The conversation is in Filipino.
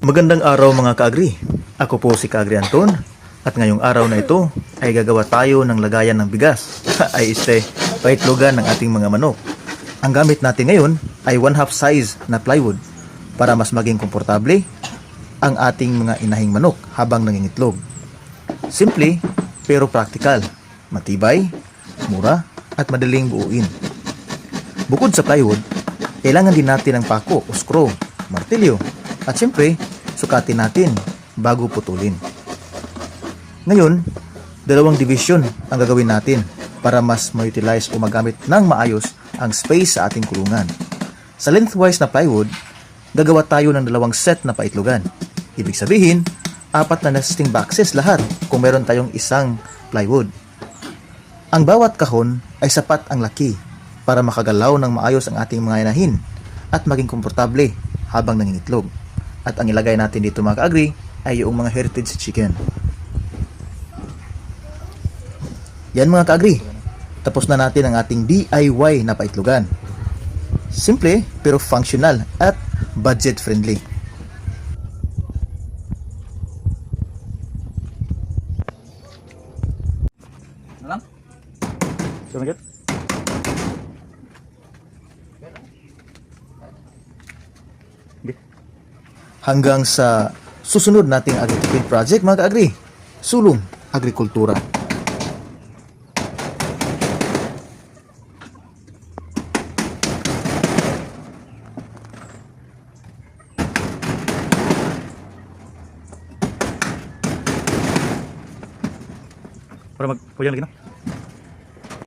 Magandang araw mga kaagri. Ako po si Kaagri Anton at ngayong araw na ito ay gagawa tayo ng lagayan ng bigas ay este paitlogan ng ating mga manok. Ang gamit natin ngayon ay 1 half size na plywood para mas maging komportable ang ating mga inahing manok habang nangingitlog. Simple pero practical, matibay, mura at madaling buuin. Bukod sa plywood, kailangan din natin ng pako o screw, martilyo, at siyempre, sukatin natin bago putulin. Ngayon, dalawang division ang gagawin natin para mas ma-utilize o magamit ng maayos ang space sa ating kulungan. Sa lengthwise na plywood, gagawa tayo ng dalawang set na paitlogan. Ibig sabihin, apat na nesting boxes lahat kung meron tayong isang plywood. Ang bawat kahon ay sapat ang laki para makagalaw ng maayos ang ating mga inahin at maging komportable habang nangingitlog. At ang ilagay natin dito mga kaagri ay yung mga heritage chicken. Yan mga kaagri, tapos na natin ang ating DIY na paitlogan. Simple pero functional at budget friendly. Ano lang? Sumagot? Hanggang sa susunod nating agri project mga kaagri. Sulong Agrikultura. Para mag... Kuya lagi na.